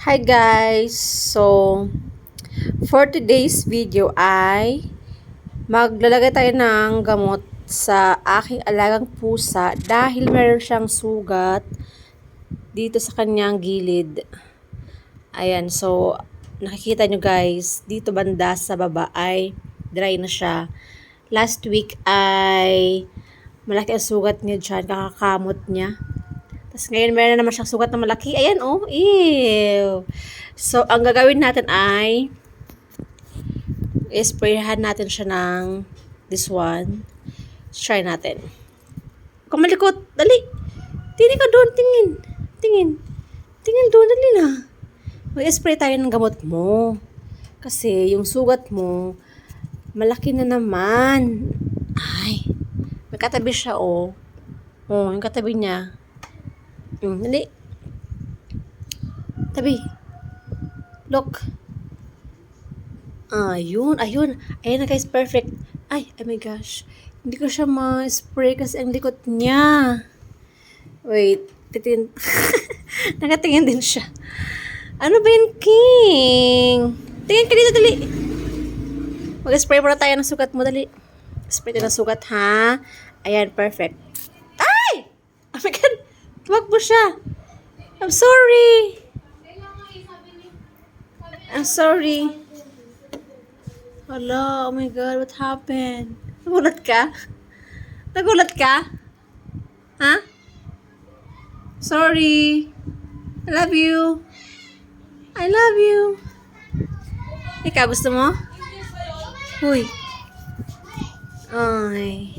Hi guys! So, for today's video ay maglalagay tayo ng gamot sa aking alagang pusa dahil meron siyang sugat dito sa kanyang gilid. Ayan, so nakikita nyo guys, dito banda sa baba ay dry na siya. Last week ay malaki ang sugat niya dyan, kakakamot niya. Tapos ngayon meron na naman siyang sugat na malaki. Ayan, oh. Ew. So, ang gagawin natin ay isprayhan natin siya ng this one. Let's try natin. Kung malikot, dali. Tingin ka doon, tingin. Tingin. Tingin doon, dali na. Mag-spray tayo ng gamot mo. Kasi yung sugat mo, malaki na naman. Ay. May katabi siya, oh. Oh, yung katabi niya. Mm, dali. Tabi. Look. Ayun, ayun. Ayun na guys, perfect. Ay, oh my gosh. Hindi ko siya ma-spray kasi ang likot niya. Wait, titin. Nakatingin din siya. Ano ba yun, King? Tingin ka dito, dali. Mag-spray muna tayo ng sugat mo, dali. Spray tayo ng sugat, ha? Ayan, perfect. Ay! Oh my God! Tumakbo siya. I'm sorry. I'm sorry. Hala, oh my God, what happened? Nagulat ka? Nagulat ka? Ha? Sorry. I love you. I love you. Ikaw, gusto mo? Uy. Ay.